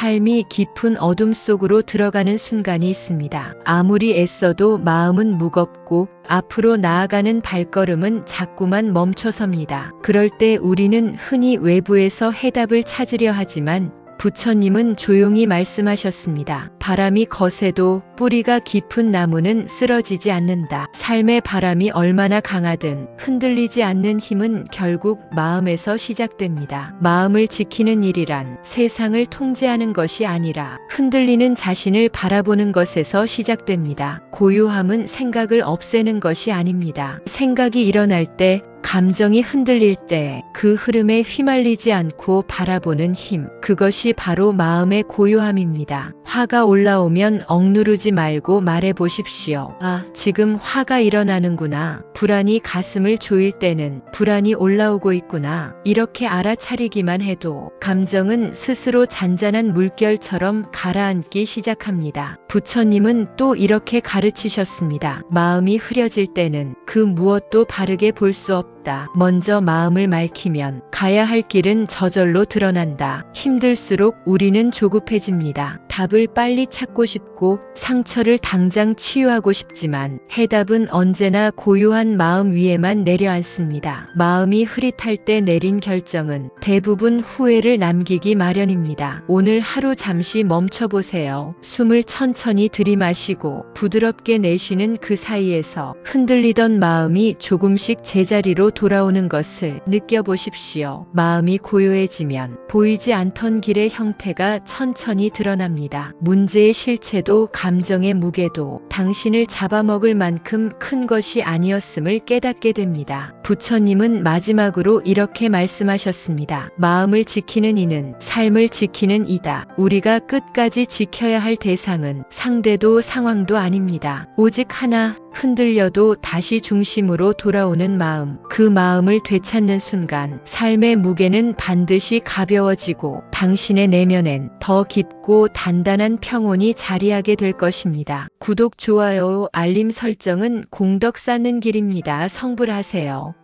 삶이 깊은 어둠 속으로 들어가는 순간이 있습니다. 아무리 애써도 마음은 무겁고 앞으로 나아가는 발걸음은 자꾸만 멈춰섭니다. 그럴 때 우리는 흔히 외부에서 해답을 찾으려 하지만 부처님은 조용히 말씀하셨습니다. 바람이 거세도 뿌리가 깊은 나무는 쓰러지지 않는다. 삶의 바람이 얼마나 강하든 흔들리지 않는 힘은 결국 마음에서 시작됩니다. 마음을 지키는 일이란 세상을 통제하는 것이 아니라 흔들리는 자신을 바라보는 것에서 시작됩니다. 고요함은 생각을 없애는 것이 아닙니다. 생각이 일어날 때 감정이 흔들릴 때 그 흐름에 휘말리지 않고 바라보는 힘. 그것이 바로 마음의 고요함입니다. 화가 올라오면 억누르지 말고 말해 보십시오. 아, 지금 화가 일어나는구나. 불안이 가슴을 조일 때는 불안이 올라오고 있구나. 이렇게 알아차리기만 해도 감정은 스스로 잔잔한 물결처럼 가라앉기 시작합니다. 부처님은 또 이렇게 가르치셨습니다. 마음이 흐려질 때는 그 무엇도 바르게 볼 수 없다. 먼저 마음을 맑히면 가야 할 길은 저절로 드러난다. 힘들수록 우리는 조급해집니다. 답을 빨리 찾고 싶고 상처를 당장 치유하고 싶지만 해답은 언제나 고요한 마음 위에만 내려앉습니다. 마음이 흐릿할 때 내린 결정은 대부분 후회를 남기기 마련입니다. 오늘 하루 잠시 멈춰보세요. 숨을 천천히 들이마시고 부드럽게 내쉬는 그 사이에서 흔들리던 마음이 조금씩 제자리 로 돌아오는 것을 느껴보십시오. 마음이 고요해지면 보이지 않던 길의 형태가 천천히 드러납니다. 문제의 실체도 감정의 무게도 당신을 잡아먹을 만큼 큰 것이 아니었음을 깨닫게 됩니다. 부처님은 마지막으로 이렇게 말씀하셨습니다. 마음을 지키는 이는 삶을 지키는 이다. 우리가 끝까지 지켜야 할 대상은 상대도 상황도 아닙니다. 오직 하나 흔들려도 다시 중심으로 돌아오는 마음. 그 마음을 되찾는 순간 삶의 무게는 반드시 가벼워지고 당신의 내면엔 더 깊고 단단한 평온이 자리하게 될 것입니다. 구독, 좋아요, 알림 설정은 공덕 쌓는 길입니다. 성불하세요.